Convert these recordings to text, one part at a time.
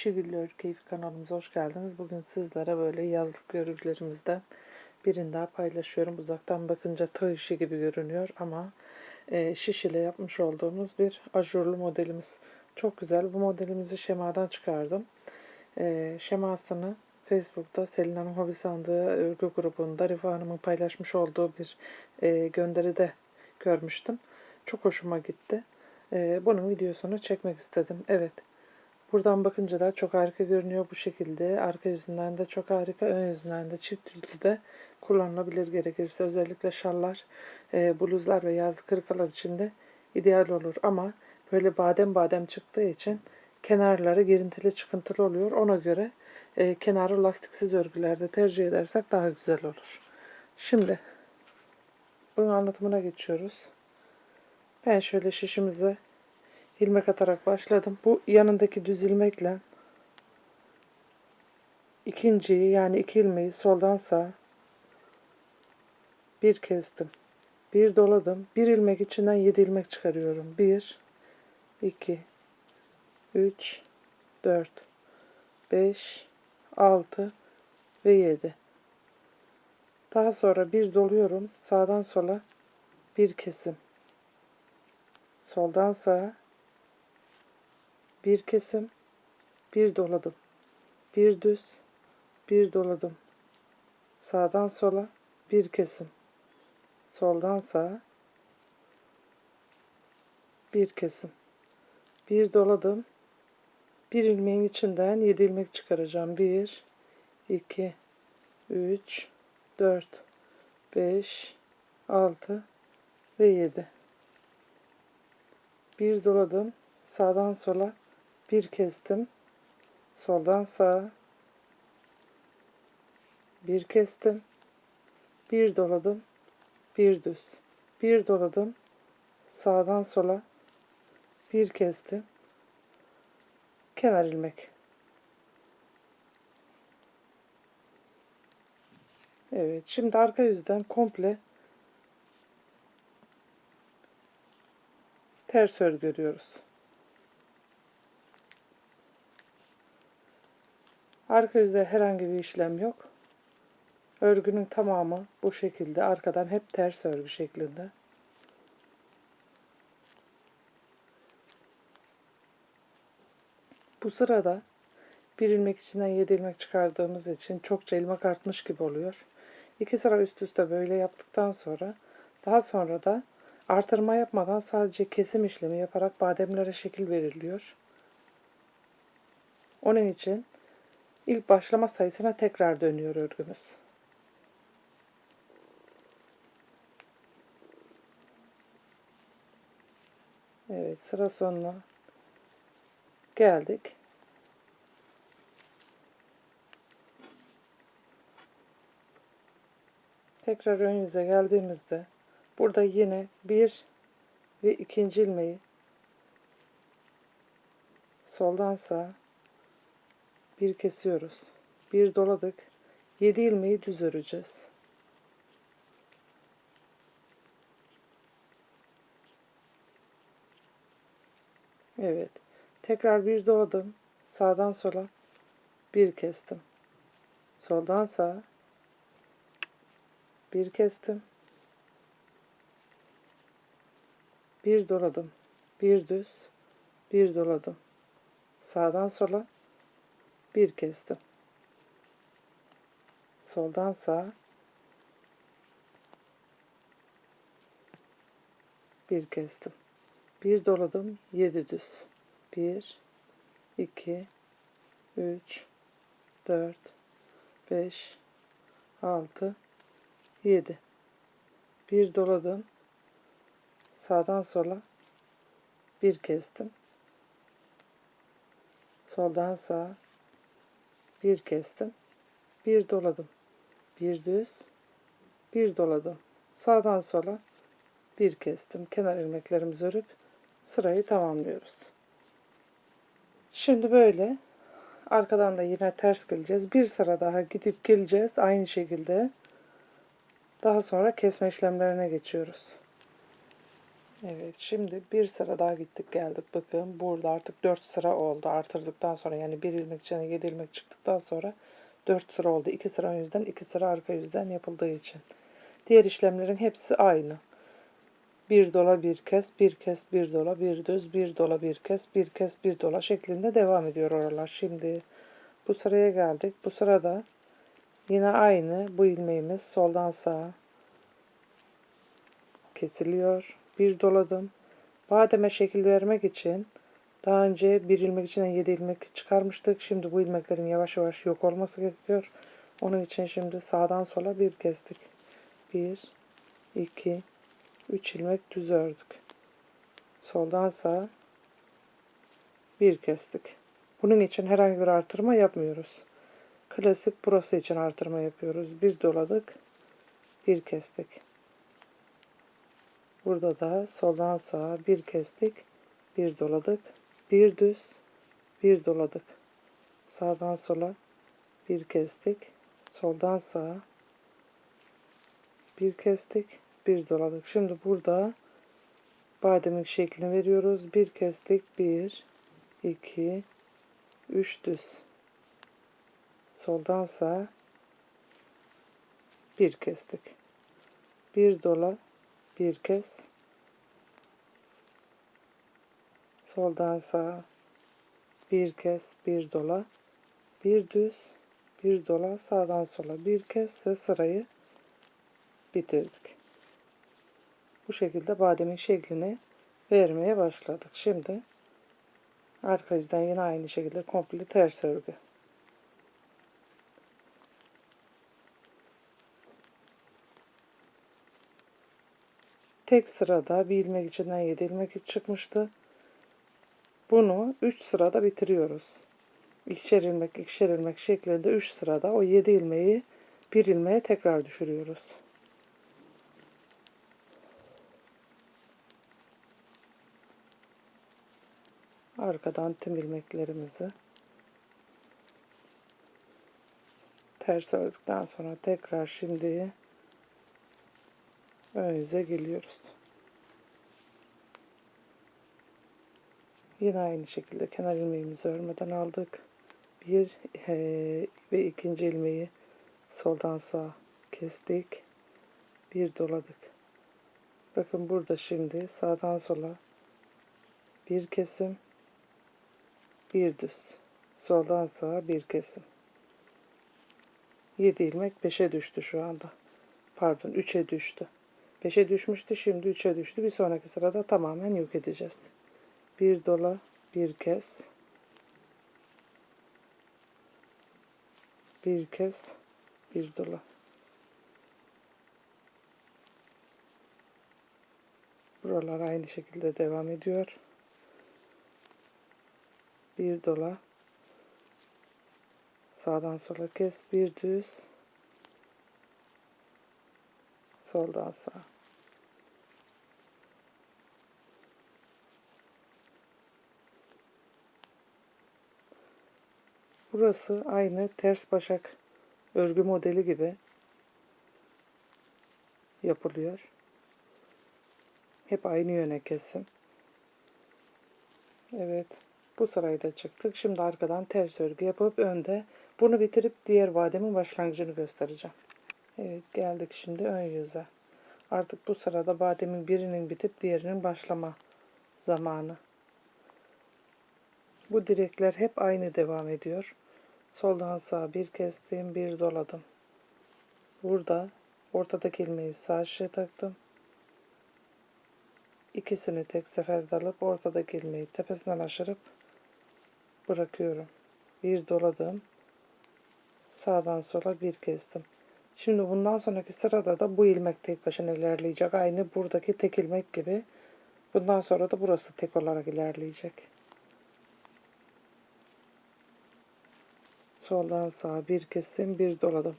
Ayşe Güller Keyfi kanalımıza hoş geldiniz. Bugün sizlere böyle yazlık örgülerimizden birini daha paylaşıyorum. Uzaktan bakınca tığ işi gibi görünüyor ama e, şiş ile yapmış olduğumuz bir ajurlu modelimiz. Çok güzel. Bu modelimizi şemadan çıkardım. E, şemasını Facebook'ta Selin Hanım Hobi Sandığı örgü grubunda Rifa Hanım'ın paylaşmış olduğu bir e, gönderide görmüştüm. Çok hoşuma gitti. E, bunun videosunu çekmek istedim. Evet. Buradan bakınca da çok harika görünüyor bu şekilde. Arka yüzünden de çok harika, ön yüzünden de çift yüzlü de kullanılabilir gerekirse. Özellikle şallar, e, bluzlar ve yazlık kırkalar için de ideal olur. Ama böyle badem badem çıktığı için kenarları girintili çıkıntılı oluyor. Ona göre e, kenarı lastiksiz örgülerde tercih edersek daha güzel olur. Şimdi bunun anlatımına geçiyoruz. Ben şöyle şişimize ilmek atarak başladım. Bu yanındaki düz ilmekle ikinciyi yani iki ilmeği soldan sağa bir kestim. Bir doladım. Bir ilmek içinden yedi ilmek çıkarıyorum. Bir, iki, üç, dört, beş, altı ve yedi. Daha sonra bir doluyorum. Sağdan sola bir kesim. Soldan sağa bir kesim, bir doladım. Bir düz, bir doladım. Sağdan sola bir kesim. Soldan sağa bir kesim. Bir doladım. Bir ilmeğin içinden yedi ilmek çıkaracağım. Bir, iki, üç, dört, beş, altı ve yedi. Bir doladım. Sağdan sola bir kestim. Soldan sağa bir kestim. Bir doladım. Bir düz. Bir doladım. Sağdan sola bir kestim. Kenar ilmek. Evet, şimdi arka yüzden komple ters örgü örüyoruz. Arka yüzde herhangi bir işlem yok. Örgünün tamamı bu şekilde. Arkadan hep ters örgü şeklinde. Bu sırada bir ilmek içinden 7 ilmek çıkardığımız için çokça ilmek artmış gibi oluyor. İki sıra üst üste böyle yaptıktan sonra daha sonra da artırma yapmadan sadece kesim işlemi yaparak bademlere şekil veriliyor. Onun için ilk başlama sayısına tekrar dönüyor örgümüz. Evet sıra sonuna geldik. Tekrar ön yüze geldiğimizde burada yine bir ve ikinci ilmeği soldan sağa bir kesiyoruz. Bir doladık. 7 ilmeği düz öreceğiz. Evet. Tekrar bir doladım. Sağdan sola bir kestim. Soldan sağa bir kestim. Bir doladım. Bir düz. Bir doladım. Sağdan sola bir kestim. Soldan sağa bir kestim. Bir doladım, yedi düz. Bir, iki, üç, dört, beş, altı, yedi. Bir doladım. Sağdan sola bir kestim. Soldan sağa bir kestim. Bir doladım. Bir düz. Bir doladım. Sağdan sola bir kestim. Kenar ilmeklerimizi örüp sırayı tamamlıyoruz. Şimdi böyle arkadan da yine ters geleceğiz. Bir sıra daha gidip geleceğiz aynı şekilde. Daha sonra kesme işlemlerine geçiyoruz. Evet şimdi bir sıra daha gittik geldik. Bakın burada artık 4 sıra oldu. Artırdıktan sonra yani bir ilmek içine 7 ilmek çıktıktan sonra 4 sıra oldu. 2 sıra ön yüzden 2 sıra arka yüzden yapıldığı için. Diğer işlemlerin hepsi aynı. Bir dola bir kes bir kes bir dola bir düz bir dola bir kes bir kes bir dola şeklinde devam ediyor oralar. Şimdi bu sıraya geldik. Bu sırada yine aynı bu ilmeğimiz soldan sağa kesiliyor. Bir doladım. Bademe şekil vermek için daha önce bir ilmek içinden 7 ilmek çıkarmıştık. Şimdi bu ilmeklerin yavaş yavaş yok olması gerekiyor. Onun için şimdi sağdan sola bir kestik. 1 2 3 ilmek düz ördük. Soldan sağa bir kestik. Bunun için herhangi bir artırma yapmıyoruz. Klasik burası için artırma yapıyoruz. Bir doladık, bir kestik. Burada da soldan sağa bir kestik, bir doladık, bir düz, bir doladık. Sağdan sola bir kestik, soldan sağa bir kestik, bir doladık. Şimdi burada bademlik şeklini veriyoruz. Bir kestik, bir, iki, üç düz. Soldan sağa bir kestik. Bir dola, bir kez soldan sağa bir kez bir dola bir düz bir dola sağdan sola bir kez ve sırayı bitirdik. Bu şekilde bademin şeklini vermeye başladık. Şimdi arka yüzden yine aynı şekilde komple ters örgü. Tek sırada bir ilmek içinden 7 ilmek çıkmıştı. Bunu 3 sırada bitiriyoruz. İkişer ilmek, ikişer ilmek şeklinde 3 sırada o 7 ilmeği bir ilmeğe tekrar düşürüyoruz. Arkadan tüm ilmeklerimizi ters ördükten sonra tekrar şimdi ön geliyoruz. Yine aynı şekilde kenar ilmeğimizi örmeden aldık. Bir e, ve ikinci ilmeği soldan sağa kestik. Bir doladık. Bakın burada şimdi sağdan sola bir kesim, bir düz. Soldan sağa bir kesim. 7 ilmek 5'e düştü şu anda. Pardon 3'e düştü. 5'e düşmüştü şimdi 3'e düştü. Bir sonraki sırada tamamen yok edeceğiz. Bir dola bir kez. Bir kez bir dola. Buralar aynı şekilde devam ediyor. Bir dola. Sağdan sola kes. Bir düz. Soldan sağa. Burası aynı ters başak örgü modeli gibi yapılıyor. Hep aynı yöne kesim. Evet. Bu sırayı da çıktık. Şimdi arkadan ters örgü yapıp önde bunu bitirip diğer vademin başlangıcını göstereceğim. Evet geldik şimdi ön yüze. Artık bu sırada bademin birinin bitip diğerinin başlama zamanı. Bu direkler hep aynı devam ediyor. Soldan sağa bir kestim, bir doladım. Burada ortadaki ilmeği sağ şişe taktım. İkisini tek seferde alıp ortadaki ilmeği tepesinden aşırıp bırakıyorum. Bir doladım. Sağdan sola bir kestim. Şimdi bundan sonraki sırada da bu ilmek tek başına ilerleyecek. Aynı buradaki tek ilmek gibi. Bundan sonra da burası tek olarak ilerleyecek. Soldan sağa bir kesim bir doladım.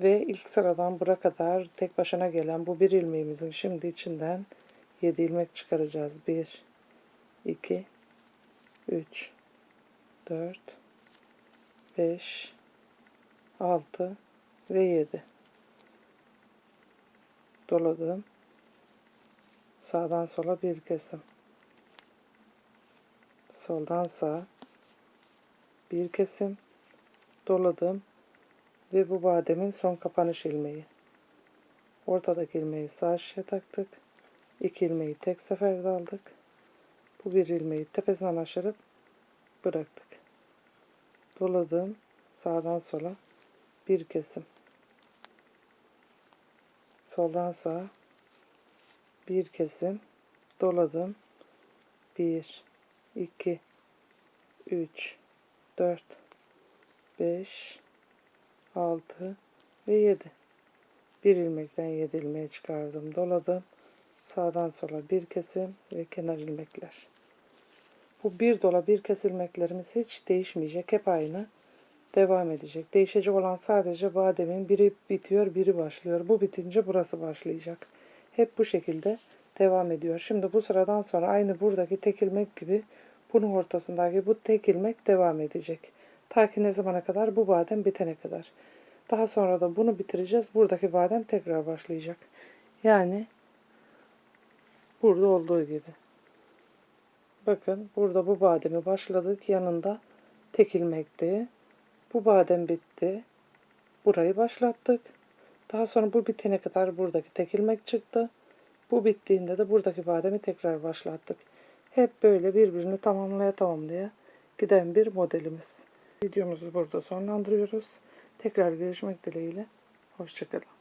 Ve ilk sıradan bura kadar tek başına gelen bu bir ilmeğimizin şimdi içinden 7 ilmek çıkaracağız. 1, 2, 3, 4, 5, 6 ve 7 doladım. Sağdan sola bir kesim. Soldan sağa bir kesim. Doladım ve bu bademin son kapanış ilmeği. Ortadaki ilmeği sağ şişe taktık. İki ilmeği tek seferde aldık. Bu bir ilmeği tepesinden aşırıp bıraktık. Doladım sağdan sola bir kesim. Soldan sağa bir kesim doladım. 1 2 3 4 5 6 ve 7 bir ilmekten 7 ilmeği çıkardım doladım. Sağdan sola bir kesim ve kenar ilmekler. Bu bir dola bir kes ilmeklerimiz hiç değişmeyecek hep aynı. Devam edecek. Değişecek olan sadece bademin biri bitiyor biri başlıyor. Bu bitince burası başlayacak. Hep bu şekilde devam ediyor. Şimdi bu sıradan sonra aynı buradaki tek ilmek gibi bunun ortasındaki bu tek ilmek devam edecek. Ta ki ne zamana kadar? Bu badem bitene kadar. Daha sonra da bunu bitireceğiz. Buradaki badem tekrar başlayacak. Yani burada olduğu gibi. Bakın burada bu bademi başladık. Yanında tek ilmekti. Bu badem bitti. Burayı başlattık. Daha sonra bu bitene kadar buradaki tek ilmek çıktı. Bu bittiğinde de buradaki bademi tekrar başlattık. Hep böyle birbirini tamamlaya tamamlaya giden bir modelimiz. Videomuzu burada sonlandırıyoruz. Tekrar görüşmek dileğiyle. Hoşçakalın.